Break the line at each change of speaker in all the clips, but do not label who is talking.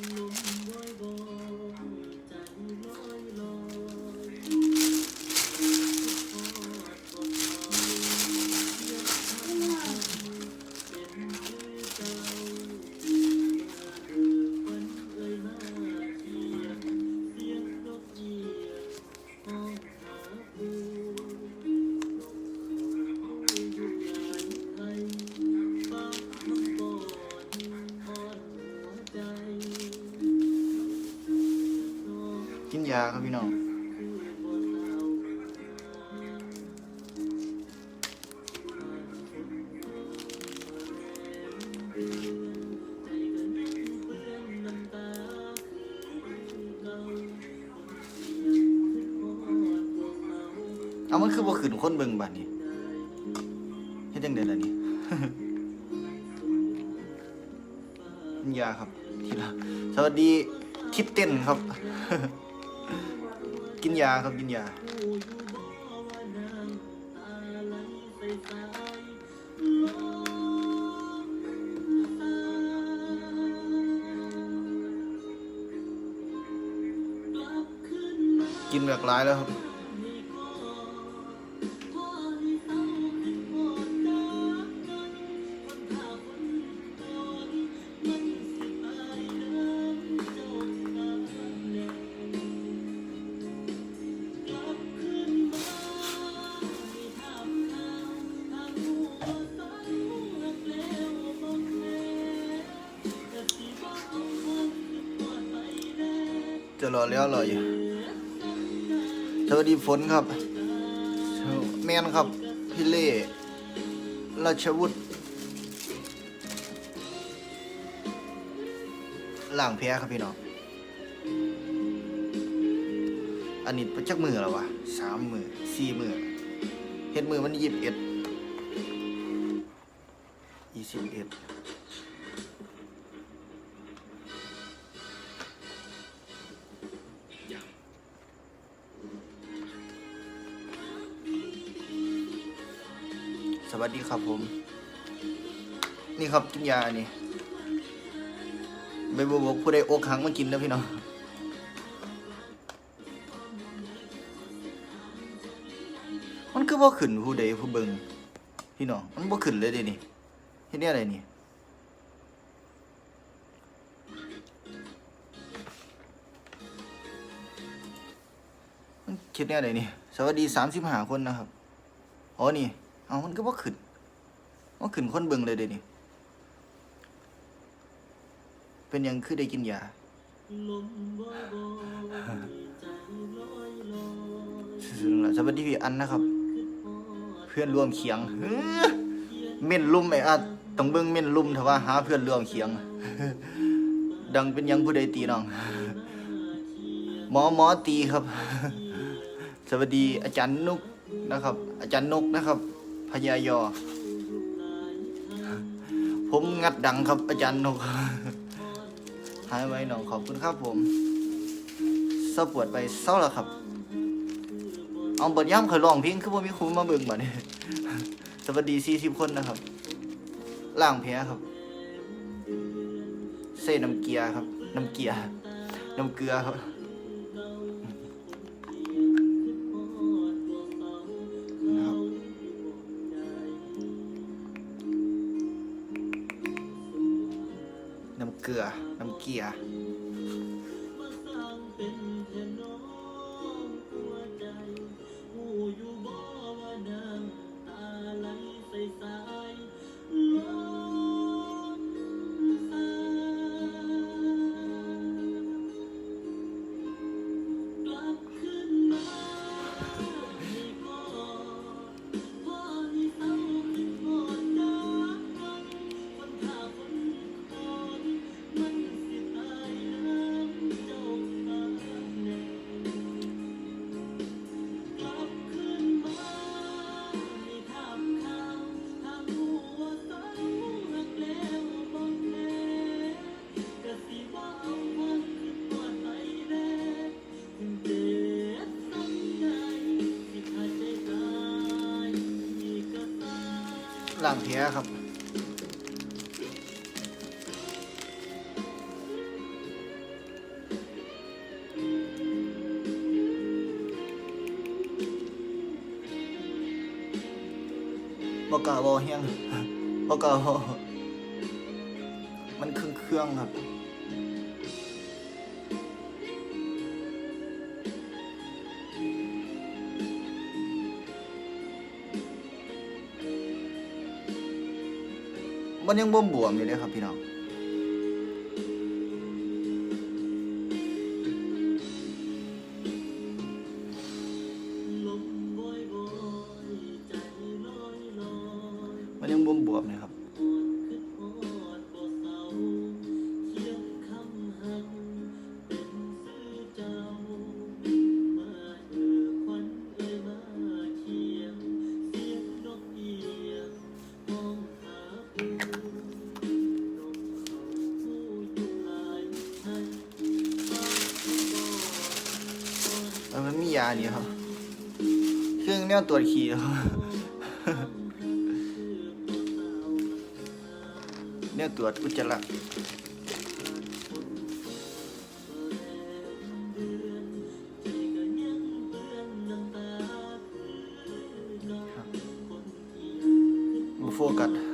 กิน ยาครับพี่น้องเอามันคือบ่ขึ้นคนเบิ่งบัดนี้เฮ็ดจังได๋ล่ะนี่ยาครับทีละสวัสดีคิดเต้นครับ กินยาครับกินยา กินแบบร้ายแล้วครับ จะรอแล้วรออยู่สวัสดีฝนครับ แมนครับ พี่เล่ราชวุฒิล่างแพ้ครับพี่น้อง อันนี้ป็นจักมือแล้ววะสามมือสี่มือเฮ็ดมือมันยิบเอ็ด สวัสดีครับผม นี่ครับกินยานนี้ใบบวบกผู้ใดอกหังมากินแล้วพี่น้องมันคือบ่ขึ้นผู้ใดผู้เบิงพี่น้องมันบ่ขึ้นเลยเดี๋ยวนี้เฮ็ดเนี่ยอะไรนี่มันคิดเนี่ยอะไรนี่สวัสดีสามสิบห้าคนนะครับอ๋อนี่ เอามันก็บ่ขึ้นว่าขึ้นคนเบิ่งเลยเดี๋ยวนี้เป็นหยังคือได้กินยาสวัสดีพี่อันนะครับ เพื่อนร่วมเคียงเฮ้อเม่นลุ่มไอ้อาต้องเบิ่งเม่นลุ่มถ้าว่าหาเพื่อนร่วมเคียง ดังเป็นหยังผู้ใดตีน้อง หมอหมอตีครับ สวัสดีอาจารย์นุกนะครับ อาจารย์นกนะครับ พญายอ ผมงัดดังครับอาจารย์นกหายไว้น้องขอบคุณครับผมเศร้าปวดไปเศร้าแล้วครับ เอาเปิดย่ำเคยลองเพลงคือว่ามีครูมาเบิ่งบ่เนี่ยสวัสดีสี่สิบคนนะครับล่างแพ้ครับ เส้น้ำเกียร์ครับ น้ำเกียร์น้ำเกลือครับนะครับ เกลือน้ำเกลือ หลังเท้ลครับ บอกกาบอเฮียงบอกกาบอมันเครื่องเครื่องครับ มันยังบ่มบวมอยู่เลยครับพี่น้อง อันมียานี่ครับ เครื่องแนวตรวจขี่ครับแนวตรวจอุจจาระโฟกัส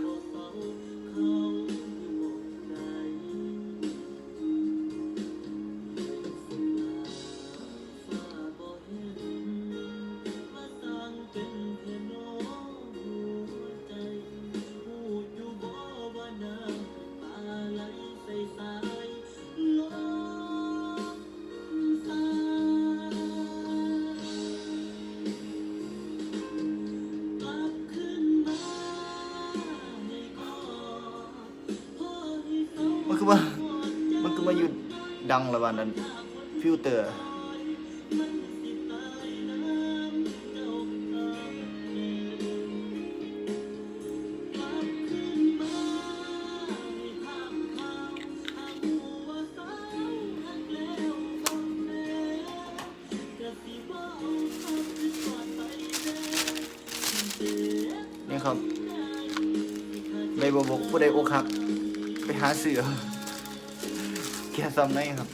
ดังระหว่างนั้นฟิลเตอร์นี่ครับใบบบอกผู้ใดอกหัก ไปหาเสือ แกซ้ำในครับ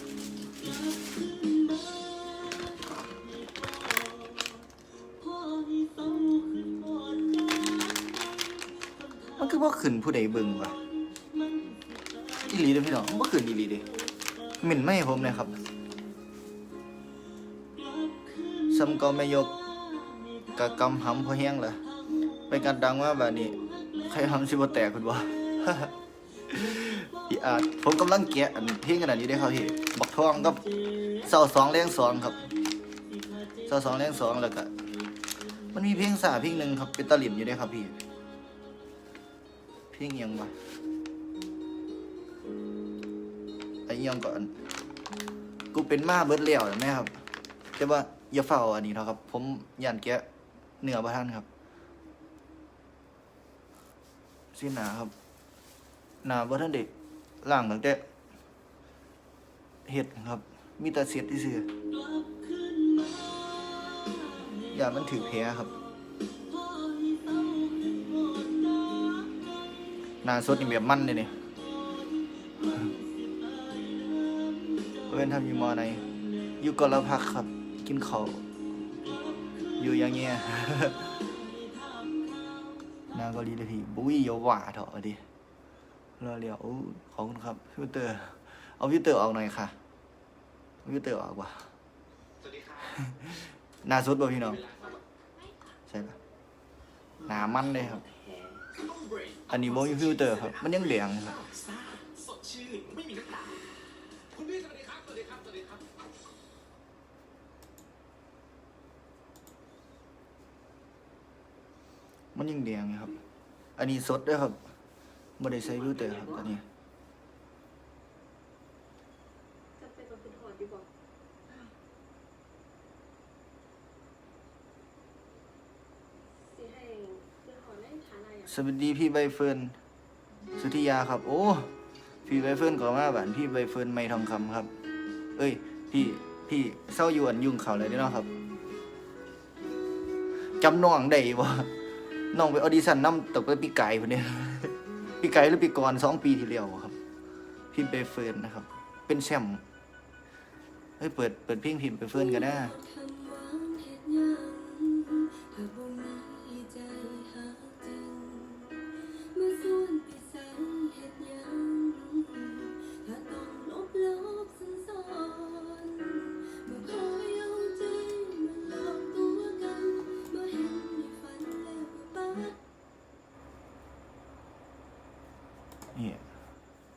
มันคือว่าขึ้นผู้ใดเบิ่งวะอีหลีเด้อพี่น้องมันบ่ขึ้นอีหลีเด้เหม็นไหมผมเลยครับซ้ำก็ไม่ยกกะกำหำพอแห้งเละไปกันดังว่าแบบนี้ ใครทำสิบแตกคุณบ่ อาผมกำลังแกะอันเพลงขนาดนี้ได้ครับพี่บักทองกับเสาสองแรงสองครับเสาสองแรงสองแล้วก็มันมีเพลงสาเพลงหนึ่งครับเป็นตะหลิมอยู่ได้ครับพี่ เพลงยังวะไอ้ยังก่อนกูเป็นมาเบิดแล้วเห็นไหมครับแต่ว่าอย่าเฝ้าอันนี้เนาะครับ ผมย่านแกะเหนื้อบ่ทันครับสิหนาครับหนาบ่ทันเด็ก ล่างตั้งแต่เห็ดครับ มีแต่เสียดที่เสืออย่ามันถือแพ้ครับนาสดนี่แบบมันเลยเนี่ยเว้นทำอยู่มอไหนอยู่กอลพักครับ กินเขาวอยู่อย่างเงี้ยนาก็ดีเลยพี่บุ้ยอย่าว่าเถอะดิ รอเรียวอู้ขอบคุณครับฟิลเตอร์ เอาฟิลเตอร์ออกหน่อยค่ะเอาฟิลเตอร์ออกว่ะหน้าสุดบ่พี่น้องใช่ปะหนามันเลยครับ อันนี้บ่มีฟิลเตอร์ครับ มันยังเหลืองครับ
ซ่าสดชื่นไม่มีน้ำตาลคุณพี่สวัสดีครับสวัสดีครับสวัสดีครับ
มันยังแดงอยู่ครับ อันนี้สดด้วยครับ บ่ได้ใส่ฟิลเตอร์ครับตอนนี้
จะเป็นตัวเป็นหอดดีบอกสิให้เป็นหอดเล่นฐานะอย่าง
สวัสดีพี่ใบเฟิร์นสุธิยาครับ โอ้ พี่ใบเฟิร์นก็มาบ้านพี่ใบเฟิร์นไม่ทองคำครับ เอ้ย พี่พี่เศร้าอยู่อันยุ่งเขาเลยเด้อเนาะครับจำน้องได้บ่น้องไปออดิชั่นน้ำตกไปปีไก่พุ่นเนี่ย ปีไก่หรือปีก่อนสองปีที่แล้วครับพี่ใบเฟิร์นนะครับ เป็นแชมป์เฮ้ยเปิดเปิดเพลงพี่ใบเฟิร์นกันนะ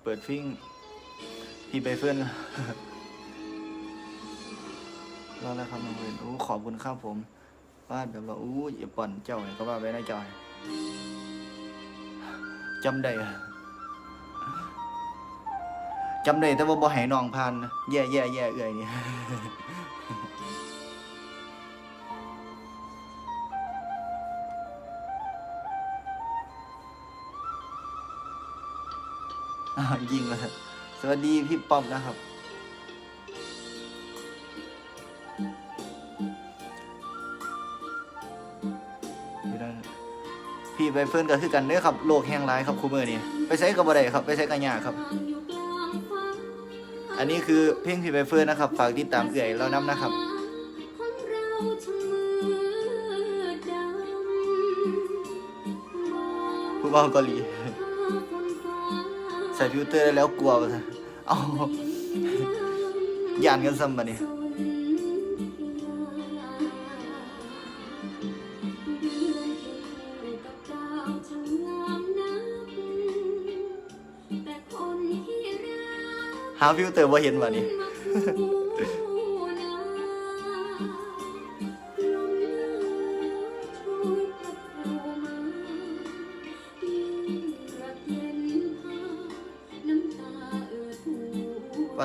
เปิ
ดฟิ้งพี่ไปเฟิร์นรอแล้วครับน้องเรนโอ้ขอบคุณครับผมวาดแบบว่าอู้อย่าป่อนเจ้าเนี่ยก็ว่าไว้นะจ้าเนี่ยจำได้จำได้แต่ว่าบ่ให้น้องผ่านนะแย่แย่แย่เอื่อยนี่ อ้าวยิงแล้วสวัสดีพี่ป้อมนะครับ พี่ไปเฟิร์นก็คือกันเด้อครับ โลกแห่งร้ายครับคูเมอร์นี่ไปใช้กับบ่ไดครับ ไปใช้กันยากครับ อันนี้คือเพลงพี่ไปเฟิร์นนะครับ ฝากติดตามเอื่อยเรานำนะครับผู้บ่าวเกาหลี ใส่ฟิลเตอร์ได้แล้วกลัวป่ะเอายานกันซ้ำบัดนี้หาฟิลเตอร์ว่าเห็นมาเนี่ย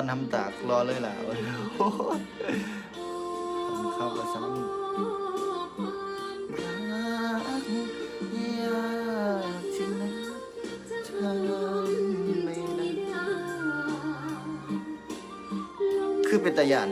วันทำตากรอเลยล่ะโอ้ยขอบคุณครับกระซ้ำยากที่นันทำไม่ได้คือเป็นตาหยาน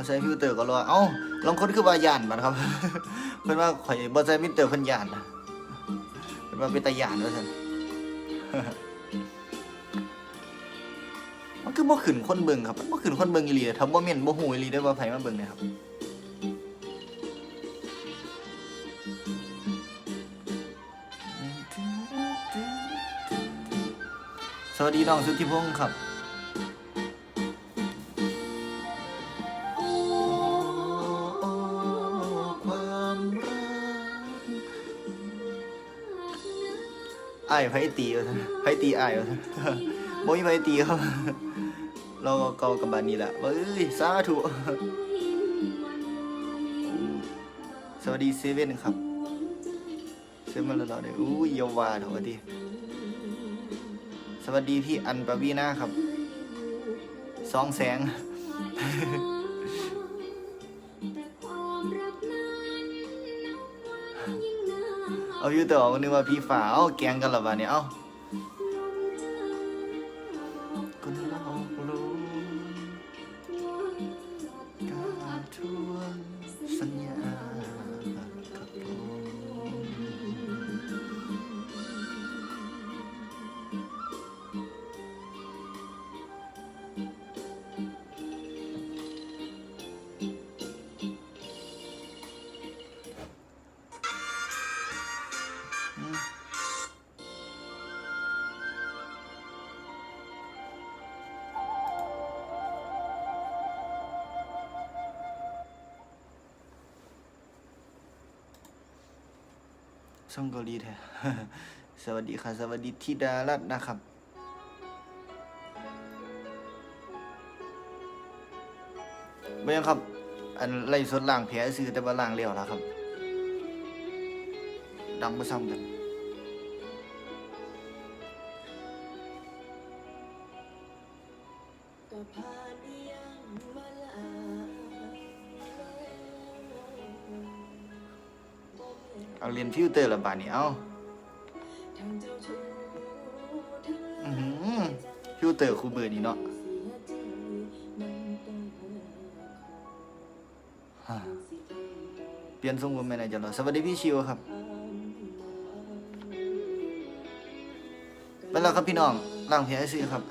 บ่ใช้ฟิลเตอร์ก็รอเอ้าลองคนคือว่าย่านบัดครับ เพิ่นว่าข่อยบ่ใช้ฟิลเตอร์เพิ่นย่านนะเพิ่นว่าเป็นตาย่านว่าซั่นมันคือบ่ขึ้นคนเบิ่งครับมันบ่ขึ้นคนเบิ่งอีหลีถ้าบ่แม่นบ่ฮู้อีหลีเด้ว่าไผมาเบิ่งเนี่ยครับสวัสดีน้องสุทธิพงศ์ครับ อ้ายไผตีวะท่านไผตีอ้ายวะท่านบ่มีไผตีครับเราก็กับบานนี้แหละว่าเอ้ยสาธุสวัสดีเซเว่นครับเซเว่นแล้วเราเนี่ยอู้ยอยาวาเถอะทีสวัสดีพี่อันปวีนาครับสองแสง อยู่ต่อวันนึกว่าพี่ฝ่าเอาแกงกันและบ้าเนี่ยเอา ส่งเกาหลีแท้สวัสดีค่ะ สวัสดีทิดารัตน์นะครับเบ่ยังครับ อันไล่สดล่างแผลซื้อแต่ว่าล่างเลี้ยวแล้วครับ ดังมาซ้ำกัน เอาเรียนฟิวเตอร์ละบาทนี่เอาอือหือฟิลเตอร์คูเบอร์นี่เนาะฮ่าเปลี่ยนทรงผมไม่ได้จะรอสวัสดีพี่ชิวครับไปแล้วครับพี่น้องล่างแผลให้ซื้อครับ